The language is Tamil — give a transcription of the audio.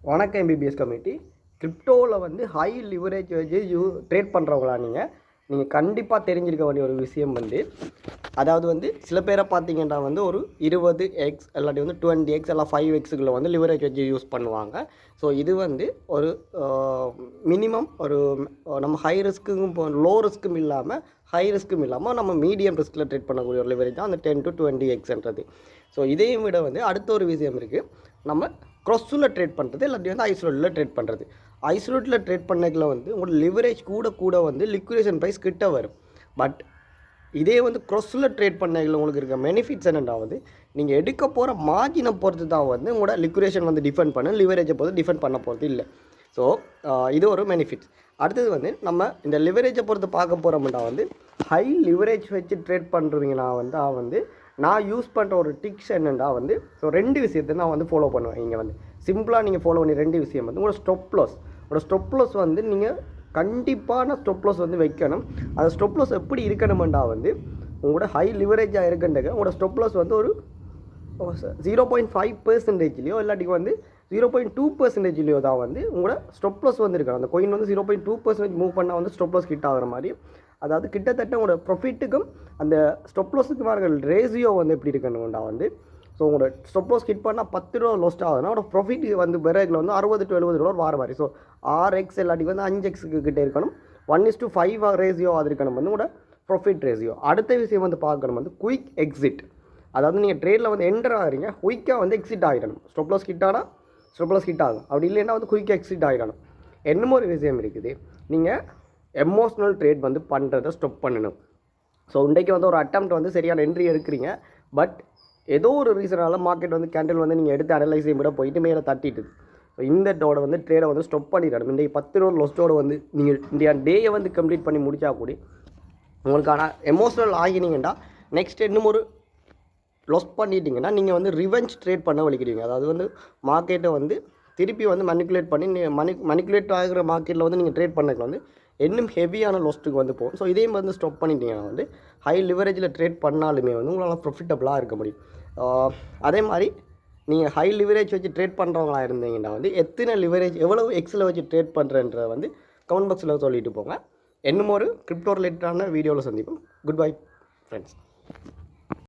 வணக்கம் எம்பிபிஎஸ் கமிட்டி கிரிப்டோவில் வந்து ஹை லிவரேஜ் வச்சு யூ ட்ரேட் பண்ணுறவங்களா நீங்கள் நீங்கள் கண்டிப்பாக தெரிஞ்சிருக்க வேண்டிய ஒரு விஷயம் வந்து அதாவது வந்து சில பேரை பார்த்தீங்கன்னா வந்து ஒரு இருபது எக்ஸ் இல்லாட்டி வந்து டுவெண்ட்டி எக்ஸ் எல்லாம் ஃபைவ் எக்ஸுக்குள்ள வந்து லிவரேஜ் வச்சு யூஸ் பண்ணுவாங்க. ஸோ இது வந்து ஒரு மினிமம் ஒரு நம்ம ஹை ரிஸ்க்கும் லோ ரிஸ்க்கும் இல்லாமல் ஹை ரிஸ்க்கும் இல்லாமல் நம்ம மீடியம் ரிஸ்கில் ட்ரேட் பண்ணக்கூடிய ஒரு லிவரேஜ் தான் அந்த டென் டு டுவெண்ட்டி எக்ஸ்ன்றது ஸோ இதையும் விட வந்து அடுத்த ஒரு விஷயம் இருக்குது நம்ம க்ரொஸ்ஸில் ட்ரேட் பண்ணுறது இல்லாட்டி வந்து ஐசோலேட்டில் ட்ரேட் பண்ணுறது ஐசோலேட்டில் ட்ரேட் பண்ணக்கில் வந்து உங்களோட லிவரேஜ் கூட கூட வந்து லிக்விடேஷன் ப்ரைஸ் கிட்ட வரும். பட் இதே வந்து க்ரொஸ்ஸில் ட்ரேட் பண்ணதில் உங்களுக்கு இருக்க பெனிஃபிட்ஸ் என்னென்னாவது நீங்கள் எடுக்க போகிற மார்ஜினை பொறுத்து தான் வந்து உங்களோட லிக்விடேஷன் வந்து டிஃபெண்ட் பண்ண லிவரேஜை பொறுத்து டிஃபெண்ட் பண்ண போகிறது இல்லை. ஸோ இது ஒரு பெனிஃபிட்ஸ் அடுத்தது வந்து நம்ம இந்த லிவரேஜை பொறுத்து பார்க்க போகிறோம்னா வந்து ஹை லிவரேஜ் வச்சு ட்ரேட் பண்ணுறீங்கன்னா வந்து வந்து நான் யூஸ் பண்ணுற ஒரு டிக்ஸ் என்னென்னா வந்து ஸோ ரெண்டு விஷயத்தை நான் வந்து ஃபாலோ பண்ணுவேன். இங்கே வந்து சிம்பிளாக நீங்கள் ஃபாலோ பண்ணி ரெண்டு விஷயம் வந்து உங்களோட ஸ்டொப்லஸ் ஒரு ஸ்டொப்லஸ் வந்து நீங்கள் கண்டிப்பான ஸ்டொப்லஸ் வந்து வைக்கணும். அந்த ஸ்டொப்லஸ் எப்படி இருக்கணுமெண்டா வந்து உங்களோட ஹை லிவரேஜாக இருக்குன்றக்க உங்களோட ஸ்டொப்லஸ் வந்து ஒரு ஜீரோ பாயிண்ட் ஃபைவ் பர்சன்டேஜ்லையோ இல்லாட்டிக்கு வந்து ஜீரோ பாயிண்ட் டூ பர்சன்டேஜ்லையோ தான் வந்து உங்களோட ஸ்டொப்லஸ் வந்து இருக்கணும். அந்த கொயின் வந்து zero point two percentage move பண்ணால் வந்து ஸ்டொப்லஸ் ஹிட் ஆகிற மாதிரி அதாவது கிட்டத்தட்ட உங்களோட ப்ரொஃபிட்டுக்கும் அந்த ஸ்டொப்லோஸுக்கு லாஸுக்கு ரேசியோ வந்து எப்படி இருக்கணும்டா வந்து ஸோ உங்களோட ஸ்டொப்லோஸ் ஹிட் பண்ணால் பத்து ரூபா லோஸ்ட் ஆகுதுன்னா உங்களோட ப்ராஃபிட் வந்து பிறகுல வந்து அறுபது டு எழுபது ரூபா வார மாதிரி. ஸோ ஆறு எக்ஸ் இல்லாட்டி வந்து அஞ்சு எக்ஸுக்கு கிட்டே இருக்கணும். One is to five ratio அது இருக்கணும் வந்து உங்களோட ப்ரொஃபிட் ரேசியோ அடுத்த விஷயம் வந்து பார்க்கணும் வந்து குயிக் எக்ஸிட் அதாவது நீங்கள் ட்ரேடில் வந்து என்டர் ஆகிறீங்க குயிக்காக வந்து எக்ஸிட் ஆகிடணும் ஸ்டொப் லாஸ் ஹிட் ஆனால் ஸ்டொப் ஹிட் ஆகும். அப்படி இல்லைன்னா வந்து குயிக்காக எக்ஸிட் ஆகிடணும் என்னமோ ஒரு விஷயம் இருக்குது. நீங்கள் எமோஷ்னல் ட்ரேட் வந்து பண்ணுறதை ஸ்டாப் பண்ணணும். ஸோ இன்றைக்கு வந்து ஒரு அட்டம்ப்ட் வந்து சரியான என்ட்ரி எடுக்கிறீங்க. பட் ஏதோ ஒரு ரீசனால மார்க்கெட் வந்து கேண்டில் வந்து நீங்கள் எடுத்து அனலைஸ் விட போயிட்டு மேலே தட்டிட்டுது ஸோ இந்த டோட வந்து ட்ரேடை வந்து ஸ்டாப் பண்ணிடணும். இன்றைக்கு பத்து ரூபா லொஸ்டோட வந்து நீங்கள் இந்த டேயை வந்து கம்ப்ளீட் பண்ணி முடிச்சா உங்களுக்கு உங்களுக்கான எமோஷ்னல் ஆகினீங்கன்னா நெக்ஸ்ட் இன்னும் ஒரு லொஸ் பண்ணிட்டீங்கன்னா நீங்கள் வந்து ரிவெஞ்ச் ட்ரேட் பண்ண வலிக்கிறீங்க அதாவது வந்து மார்க்கெட்டை வந்து திருப்பி வந்து மனிக்குலேட் பண்ணி மனி மனிக்குலேட் ஆகிற மார்க்கெட்டில் வந்து நீங்கள் ட்ரேட் பண்ணதுக்கு வந்து இன்னும் ஹெவியான லோஸ்ட்டுக்கு வந்து போகும். ஸோ இதையும் வந்து ஸ்டாப் பண்ணிட்டீங்கன்னா வந்து ஹை லிவரேஜில் ட்ரேட் பண்ணாலுமே வந்து உங்களால் ப்ரொஃபிட்டபுளாக இருக்க முடியும். அதே மாதிரி நீங்கள் ஹை லிவரேஜ் வச்சு ட்ரேட் பண்ணுறவங்களா இருந்தீங்கன்னா வந்து எத்தனை லிவரேஜ் எவ்வளவு எக்ஸில் வச்சு ட்ரேட் பண்ணுறன்றத வந்து கமெண்ட் பாக்ஸில் சொல்லிட்டு போங்க. இன்னும் ஒரு கிரிப்டோ ரிலேட்டடான வீடியோவில் சந்திப்போம். Good bye friends